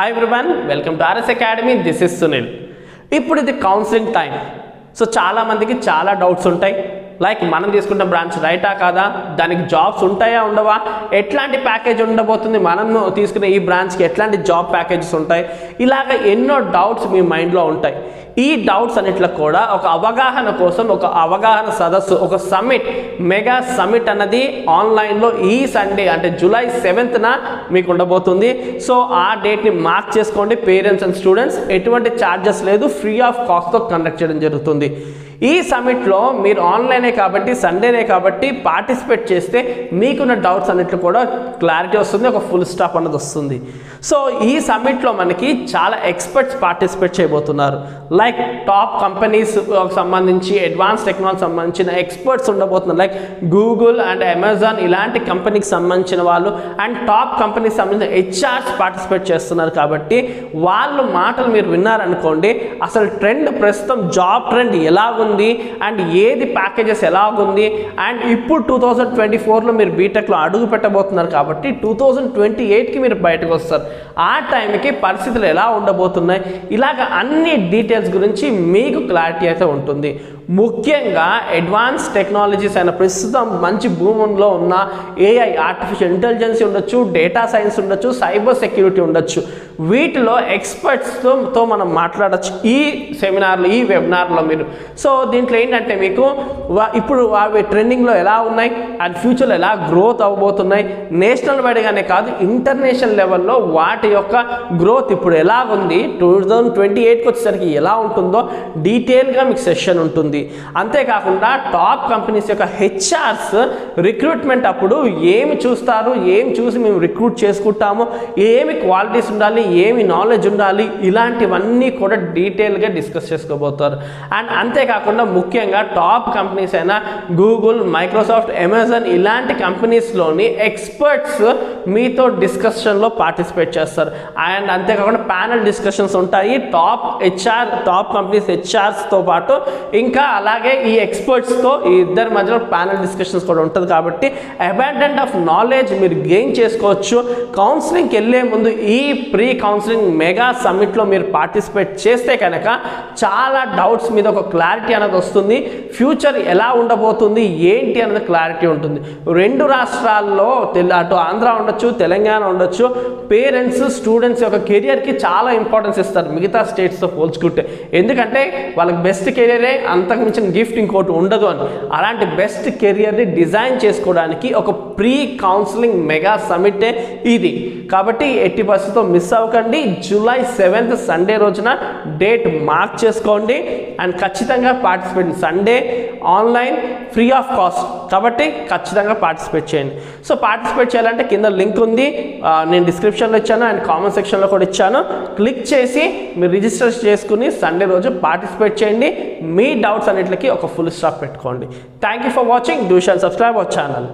Hi everyone welcome to RS academy this is Sunil ఇప్పుడు ఇది counselling time so చాలా మందికి చాలా డౌట్స్ ఉంటాయి. లైక్ మనం తీసుకున్న బ్రాంచ్ రైటా కాదా? దానికి జాబ్స్ ఉంటాయా ఉండవా? ఎట్లాంటి ప్యాకేజ్ ఉండబోతుంది? మనం తీసుకునే ఈ బ్రాంచ్కి ఎట్లాంటి జాబ్ ప్యాకేజెస్ ఉంటాయి? ఇలాగ ఎన్నో డౌట్స్ మీ మైండ్లో ఉంటాయి. ఈ డౌట్స్ అన్నిట్లో కూడా ఒక అవగాహన కోసం ఒక అవగాహన సదస్సు ఒక సమిట్ మెగా సమిట్ అన్నది ఆన్లైన్లో ఈ సండే అంటే జూలై సెవెంత్న మీకు ఉండబోతుంది. సో ఆ డేట్ని మార్క్ చేసుకోండి పేరెంట్స్ అండ్ స్టూడెంట్స్ ఎటువంటి ఛార్జెస్ లేదు. ఫ్రీ ఆఫ్ కాస్ట్తో కండక్ట్ చేయడం జరుగుతుంది. ఈ సమిట్లో మీరు ఆన్లైనే కాబట్టి సండేనే కాబట్టి పార్టిసిపేట్ చేస్తే మీకున్న డౌట్స్ అన్నిట్లు కూడా క్లారిటీ వస్తుంది ఒక ఫుల్ స్టాప్ అన్నది వస్తుంది. సో ఈ సమిట్లో మనకి చాలా ఎక్స్పర్ట్స్ పార్టిసిపేట్ చేయబోతున్నారు. లైక్ టాప్ కంపెనీస్ సంబంధించి అడ్వాన్స్ టెక్నాలజీ సంబంధించిన ఎక్స్పర్ట్స్ ఉండబోతున్నారు. లైక్ గూగుల్ అండ్ అమెజాన్ ఇలాంటి కంపెనీకి సంబంధించిన వాళ్ళు అండ్ టాప్ కంపెనీకి సంబంధించిన హెచ్ఆర్స్ పార్టిసిపేట్ చేస్తున్నారు కాబట్టి వాళ్ళు మాటలు మీరు విన్నారనుకోండి అసలు ట్రెండ్ ప్రస్తుతం జాబ్ ట్రెండ్ ఎలా ఉంది ఉంది అండ్ ఏది ప్యాకేజెస్ ఎలాగుంది అండ్ ఇప్పుడు టూ థౌజండ్ ట్వంటీ ఫోర్లో మీరు బీటెక్లో అడుగు పెట్టబోతున్నారు కాబట్టి టూ థౌజండ్ ట్వంటీ ఎయిట్కి మీరు బయటకు వస్తారు. ఆ టైంకి పరిస్థితులు ఎలా ఉండబోతున్నాయి? ఇలాగ అన్ని డీటెయిల్స్ గురించి మీకు క్లారిటీ అయితే ఉంటుంది. ముఖ్యంగా అడ్వాన్స్ టెక్నాలజీస్ అయిన ప్రస్తుతం మంచి భూముల్లో ఉన్న ఏఐ ఆర్టిఫిషియల్ ఇంటెలిజెన్స్ ఉండొచ్చు డేటా సైన్స్ ఉండొచ్చు సైబర్ సెక్యూరిటీ ఉండొచ్చు. వీటిలో ఎక్స్పర్ట్స్తో మనం మాట్లాడచ్చు ఈ సెమినార్లో ఈ వెబినార్లో మీరు. సో దీంట్లో ఏంటంటే మీకు ఇప్పుడు అవి ట్రెండింగ్లో ఎలా ఉన్నాయి అండ్ ఫ్యూచర్లో ఎలా గ్రోత్ అవ్వబోతున్నాయి నేషనల్ వైడ్గానే కాదు ఇంటర్నేషనల్ లెవెల్లో వాటి యొక్క గ్రోత్ ఇప్పుడు ఎలా ఉంది టూ థౌజండ్ ట్వంటీ ఎయిట్కి వచ్చేసరికి ఎలా ఉంటుందో డీటెయిల్గా మీకు సెషన్ ఉంటుంది. అంతేకాకుండా టాప్ కంపెనీస్ యొక్క హెచ్ఆర్స్ రిక్రూట్మెంట్ అప్పుడు ఏమి చూస్తారు? ఏమి చూసి మేము రిక్రూట్ చేసుకుంటాము? ఏమి క్వాలిటీస్ ఉండాలి? ఏమి నాలెడ్జ్ ఉండాలి? ఇలాంటివన్నీ కూడా డీటెయిల్గా డిస్కస్ చేసుకోబోతారు. అండ్ అంతేకాకుండా ముఖ్యంగా టాప్ కంపెనీస్ అయిన గూగుల్ మైక్రోసాఫ్ట్ అమెజాన్ ఇలాంటి కంపెనీస్లోని ఎక్స్పర్ట్స్ మీతో డిస్కషన్లో పార్టిసిపేట్ చేస్తారు. అండ్ అంతేకాకుండా ప్యానల్ డిస్కషన్స్ ఉంటాయి. టాప్ హెచ్ఆర్ టాప్ కంపెనీస్ హెచ్ఆర్స్తో పాటు ఇంకా అలాగే ఈ ఎక్స్పర్ట్స్తో ఈ ఇద్దరి మధ్యలో ప్యానల్ డిస్కషన్స్ కూడా ఉంటుంది కాబట్టి అబాండెంట్ ఆఫ్ నాలెడ్జ్ మీరు గెయిన్ చేసుకోవచ్చు. కౌన్సిలింగ్కి వెళ్ళే ముందు ఈ ప్రీ కౌన్సిలింగ్ మెగా సమ్మిట్లో మీరు పార్టిసిపేట్ చేస్తే కనుక చాలా డౌట్స్ మీద ఒక క్లారిటీ అనేది వస్తుంది. ఫ్యూచర్ ఎలా ఉండబోతుంది? ఏంటి అనేది క్లారిటీ ఉంటుంది. రెండు రాష్ట్రాల్లో అటు ఆంధ్ర ఉండొచ్చు తెలంగాణ ఉండొచ్చు. పేరెంట్స్ స్టూడెంట్స్ యొక్క కెరియర్కి చాలా ఇంపార్టెన్స్ ఇస్తారు. మిగతా స్టేట్స్తో పోల్చుకుంటే. ఎందుకంటే వాళ్ళకి బెస్ట్ కెరియరే అంతకు మించిన గిఫ్ట్ ఇంకోటి ఉండదు అని. అలాంటి బెస్ట్ కెరియర్ని డిజైన్ చేసుకోవడానికి ఒక ప్రీ కౌన్సిలింగ్ మెగా సమిటే ఇది. కాబట్టి ఎట్టి పరిస్థితితో మిస్ అవ్వకండి. జూలై సెవెంత్ సండే రోజున డేట్ మార్క్ చేసుకోండి. అండ్ ఖచ్చితంగా participate Sunday online free of cost కాబట్టి ఖచ్చితంగా పార్టిసిపేట్ చేయండి. సో పార్టిసిపేట్ చేయాలంటే కింద లింక్ ఉంది. నేను డిస్క్రిప్షన్లో ఇచ్చాను అండ్ కామెంట్ సెక్షన్లో కూడా ఇచ్చాను. క్లిక్ చేసి మీరు రిజిస్టర్ చేసుకుని సండే రోజు పార్టిసిపేట్ చేయండి. మీ డౌట్స్ అన్నిటికి ఒక ఫుల్ స్టాప్ పెట్టుకోండి. Thank you for watching do shall subscribe our channel